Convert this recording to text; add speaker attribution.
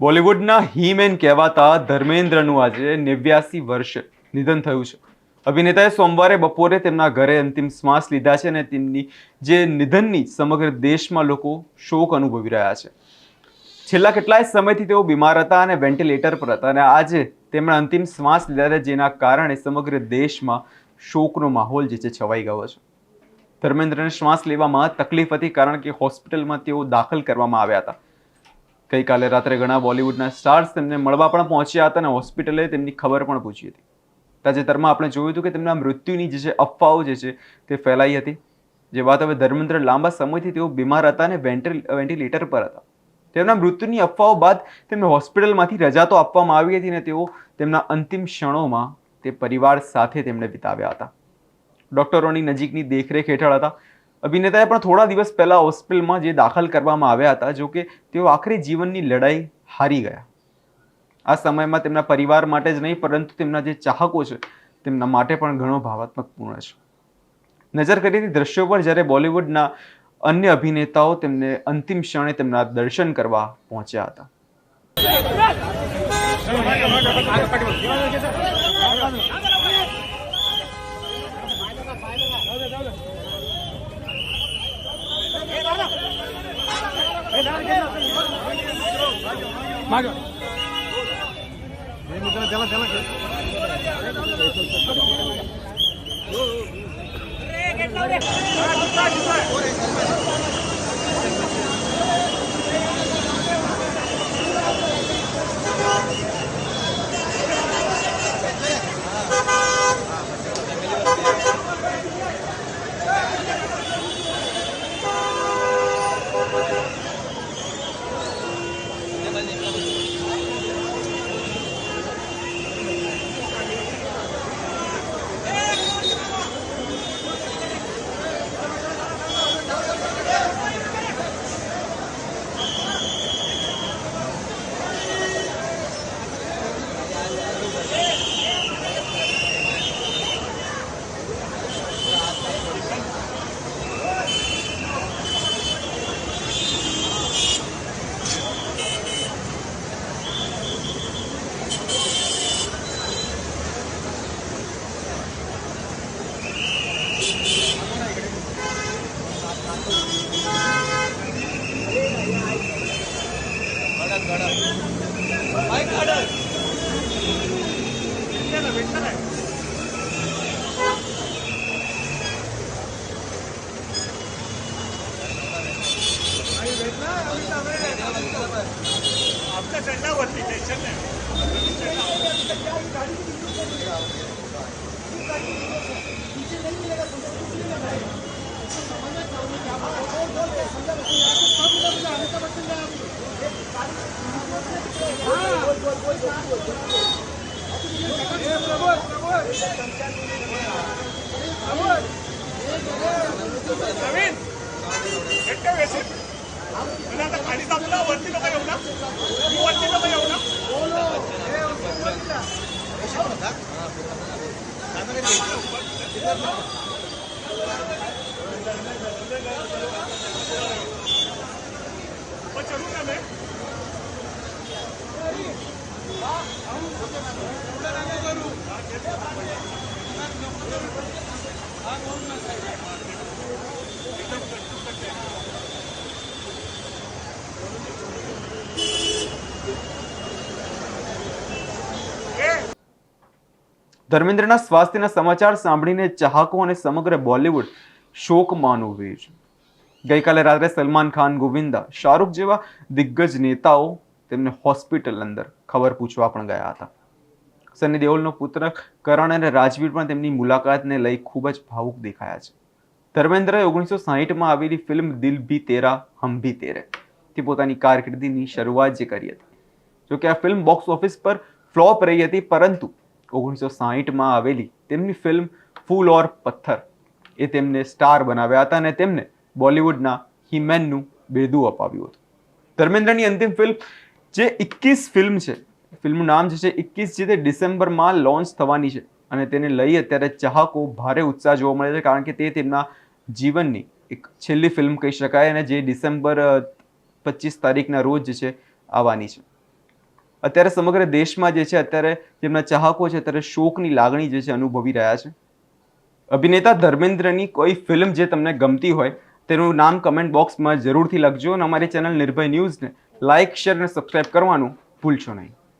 Speaker 1: બોલિવૂડના હીમેન કહેવાતા ધર્મેન્દ્રનું આજે નેવ્યાસી વર્ષે નિધન થયું છે. અભિનેતાએ સોમવારે બપોરે તેમના ઘરે અંતિમ શ્વાસ લીધા છે અને તેમની જે નિધનની સમગ્ર દેશમાં લોકો શોક અનુભવી રહ્યા છે. છેલ્લા કેટલાય સમયથી તેઓ બીમાર હતા અને વેન્ટિલેટર પર હતા અને આજે તેમણે અંતિમ શ્વાસ લીધા છે, જેના કારણે સમગ્ર દેશમાં શોકનો માહોલ જે છે છવાઈ ગયો છે. ધર્મેન્દ્રને શ્વાસ લેવામાં તકલીફ હતી કારણ કે હોસ્પિટલમાં તેઓ દાખલ કરવામાં આવ્યા હતા. ગઈકાલે રાત્રે ઘણા બોલિવૂડના સ્ટાર્સ તેમને મળવા પણ પહોંચ્યા હતા અને હોસ્પિટલે તેમની ખબર પણ પૂછી હતી. તાજેતરમાં આપણે જોયું હતું કે તેમના મૃત્યુની જે છે અફવાઓ જે છે તે ફેલાઈ હતી. જે વાત હવે ધર્મેન્દ્ર લાંબા સમયથી તેઓ બીમાર હતા અને વેન્ટિલ, વેન્ટિલેટર પર હતા. તેમના મૃત્યુની અફવાઓ બાદ તેમને હોસ્પિટલમાંથી રજા તો આપવામાં આવી હતી અને તેઓ તેમના અંતિમ ક્ષણોમાં તે પરિવાર સાથે તેમણે વિતાવ્યા હતા. ડોક્ટરોની નજીકની દેખરેખ હેઠળ હતા. અભિનેતાએ પણ થોડા દિવસ પહેલા હોસ્પિટલમાં જે દાખલ કરવામાં આવ્યા હતા, જો કે તેઓ આખરી જીવનની લડાઈ હારી ગયા. આ સમયમાં તેમના પરિવાર માટે જ નહીં, પરંતુ તેમના જે ચાહકો છે, તેમના માટે પણ ઘણો ભાવાત્મક પૂર્ણ છે. નજર કરીએ દ્રશ્યો પર, જ્યારે બોલિવૂડના અન્ય અભિનેતાઓ તેમને અંતિમ ક્ષણે તેમના દર્શન કરવા પહોંચ્યા હતા.
Speaker 2: माग. मित्र त्याला त्याला घेतला आणि आता खाली जाऊला वरती नवीन
Speaker 1: ધર્મેન્દ્રના સ્વાસ્થ્યના સમાચાર સાંભળીને ચાહકો અને સમગ્ર બોલિવૂડ શોકમાં અનુભવ્યું છે ગઈકાલે રાત્રે સલમાન ખાન, ગોવિંદા, શાહરૂખ જેવા દિગ્ગજ નેતાઓ તેમને હોસ્પિટલ અંદર ખબર પૂછવા પણ ગયા હતા. સની દેઓલનો પુત્ર કરણ અને રાજવીર પણ તેમની મુલાકાતને લઈ ખૂબ જ ભાવુક દેખાયા છે. ધર્મેન્દ્રએ ઓગણીસો સાહીઠમાં આવેલી ફિલ્મ દિલ ભી તેરા, હમ ભી તેરે થી પોતાની કારકિર્દીની શરૂઆત જે કરી હતી. જોકે આ ફિલ્મ બોક્સ ઓફિસ પર ફ્લોપ રહી હતી, પરંતુ ઓગણીસો સાહીઠમાં આવેલી તેમની ફિલ્મ ફૂલ ઓર પથ્થર એ તેમને સ્ટાર બનાવ્યા હતા અને તેમને બોલિવૂડના હિમેનનું બિરદું અપાવ્યું હતું. ધર્મેન્દ્રની અંતિમ ફિલ્મ જે એકવીસ ફિલ્મ છે ફિલ્મનું નામ જે છે એકવીસ, જે તે ડિસેમ્બરમાં લોન્ચ થવાની છે અને તેને લઈ અત્યારે ચાહકો ભારે ઉત્સાહ જોવા મળે છે, કારણ કે તે તેમના જીવનની એક છેલ્લી ફિલ્મ કહી શકાય અને જે ડિસેમ્બર પચીસ તારીખના રોજ છે આવવાની છે. અત્યારે સમગ્ર દેશમાં જે છે અત્યારે જેમના ચાહકો છે અત્યારે શોકની લાગણી જે છે અનુભવી રહ્યા છે. અભિનેતા ધર્મેન્દ્રની કોઈ ફિલ્મ જે તમને ગમતી હોય તેનું નામ કમેન્ટ બોક્સમાં જરૂરથી લખજો અને અમારી ચેનલ નિર્ભય ન્યૂઝને લાઇક શેર અને સબસ્ક્રાઇબ કરવાનું ભૂલશો નહીં.